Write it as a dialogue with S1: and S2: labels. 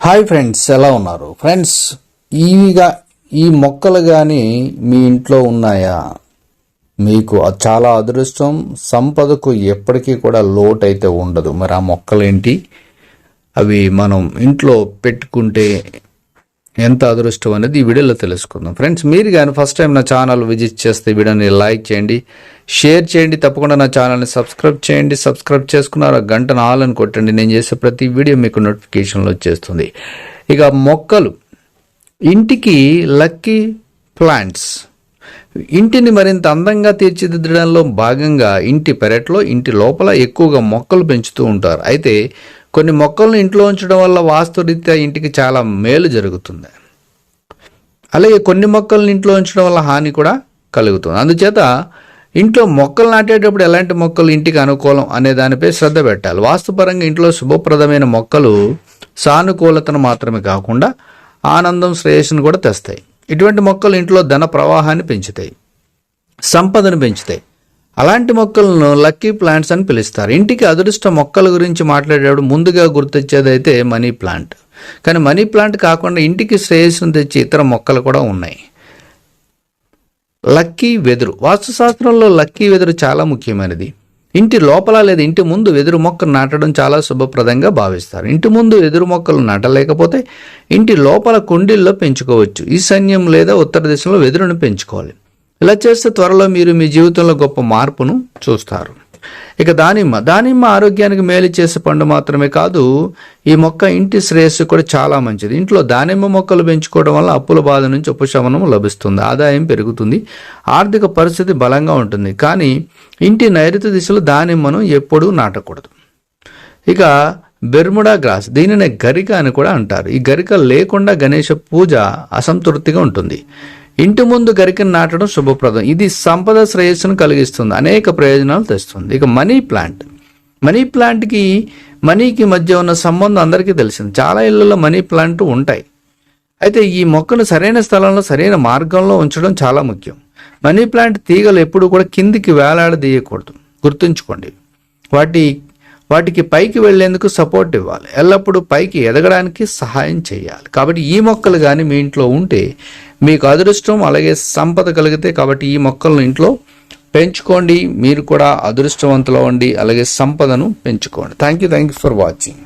S1: Hi friends ఎలా ఉన్నారు? Friends ఈగా ఈ మొక్కలు కానీ మీ ఇంట్లో ఉన్నాయా? మీకు చాలా అదృష్టం. సంపదకు ఎప్పటికీ కూడా లోటు అయితే ఉండదు. మరి ఆ మొక్కలేంటి? అవి మనం ఇంట్లో పెట్టుకుంటే ఎంత అదృష్టం అనేది ఈ వీడియోలో తెలుసుకుందాం. ఫ్రెండ్స్ మీరు కానీ ఫస్ట్ టైం నా ఛానల్ విజిట్ చేస్తే వీడియోని లైక్ చేయండి షేర్ చేయండి తప్పకుండా నా ఛానల్ని సబ్స్క్రైబ్ చేయండి సబ్స్క్రైబ్ చేసుకున్నారు గంట ఆల్ అని కొట్టండి నేను చేసే ప్రతి వీడియో మీకు నోటిఫికేషన్లో వచ్చేస్తుంది. ఇక మొక్కలు. ఇంటికి లక్కీ ప్లాంట్స్ ఇంటిని మరింత అందంగా తీర్చిదిద్దడంలో భాగంగా ఇంటి పెరట్లో ఇంటి లోపల ఎక్కువగా మొక్కలు పెంచుతూ ఉంటారు. అయితే కొన్ని మొక్కలను ఇంట్లో ఉంచడం వల్ల వాస్తురీత్యా ఇంటికి చాలా మేలు జరుగుతుంది. అలాగే కొన్ని మొక్కలను ఇంట్లో ఉంచడం వల్ల హాని కూడా కలుగుతుంది. అందుచేత ఇంట్లో మొక్కలు నాటేటప్పుడు ఎలాంటి మొక్కలు ఇంటికి అనుకూలం అనే దానిపై శ్రద్ధ పెట్టాలి. వాస్తుపరంగా ఇంట్లో శుభప్రదమైన మొక్కలు సానుకూలతను మాత్రమే కాకుండా ఆనందం శ్రేయస్సును కూడా తెస్తాయి. ఇటువంటి మొక్కలు ఇంట్లో ధన ప్రవాహాన్ని పెంచుతాయి. సంపదను పెంచుతాయి. అలాంటి మొక్కలను లక్కీ ప్లాంట్స్ అని పిలుస్తారు. ఇంటికి అదృష్ట మొక్కల గురించి మాట్లాడేటప్పుడు ముందుగా గుర్తొచ్చేది అయితే మనీ ప్లాంట్. కానీ మనీ ప్లాంట్ కాకుండా ఇంటికి శ్రేయస్సును తెచ్చే ఇతర మొక్కలు కూడా ఉన్నాయి. లక్కీ వెదురు. వాస్తుశాస్త్రంలో లక్కీ వెదురు చాలా ముఖ్యమైనది. ఇంటి లోపల లేదా ఇంటి ముందు వెదురు మొక్కను నాటడం చాలా శుభప్రదంగా భావిస్తారు. ఇంటి ముందు వెదురు మొక్కలు నాటలేకపోతే ఇంటి లోపల కుండీల్లో పెంచుకోవచ్చు. ఈశాన్యం లేదా ఉత్తర దిశలో వెదురును పెంచుకోవాలి. ఇలా చేస్తే త్వరలో మీరు మీ జీవితంలో గొప్ప మార్పును చూస్తారు. ఇక దానిమ్మ దానిమ్మ ఆరోగ్యానికి మేలు చేసే పండు మాత్రమే కాదు ఈ మొక్క ఇంటి శ్రేయస్సు కూడా చాలా మంచిది. ఇంట్లో దానిమ్మ మొక్కలు పెంచుకోవడం వల్ల అప్పుల బాధ నుంచి ఉపశమనం లభిస్తుంది. ఆదాయం పెరుగుతుంది. ఆర్థిక పరిస్థితి బలంగా ఉంటుంది. కానీ ఇంటి నైరుతి దిశలో దానిమ్మను ఎప్పుడూ నాటకూడదు. ఇక బెర్ముడా గ్రాస్ దీనిని గరిక అని కూడా అంటారు. ఈ గరిక లేకుండా గణేష పూజ అసంతృప్తిగా ఉంటుంది. ఇంటి ముందు గరికను నాటడం శుభప్రదం. ఇది సంపద శ్రేయస్సును కలిగిస్తుంది. అనేక ప్రయోజనాలు తెస్తుంది. ఇక మనీ ప్లాంట్. మనీ ప్లాంట్కి మనీకి మధ్య ఉన్న సంబంధం అందరికీ తెలిసింది. చాలా ఇళ్ళలో మనీ ప్లాంట్ ఉంటాయి. అయితే ఈ మొక్కను సరైన స్థలంలో సరైన మార్గంలో ఉంచడం చాలా ముఖ్యం. మనీ ప్లాంట్ తీగలు ఎప్పుడు కూడా కిందికి వేలాడదీయకూడదు. గుర్తుంచుకోండి. వాటి వాటికి పైకి వెళ్ళేందుకు సపోర్ట్ ఇవ్వాలి. ఎల్లప్పుడూ పైకి ఎదగడానికి సహాయం చేయాలి. కాబట్టి ఈ మొక్కలు కానీ మీ ఇంట్లో ఉంటే మీకు అదృష్టం అలాగే సంపద కలిగితే కాబట్టి ఈ మొక్కలను ఇంట్లో పెంచుకోండి. మీరు కూడా అదృష్టవంతులు అవ్వండి. అలాగే సంపదను పెంచుకోండి. Thank you thank you for watching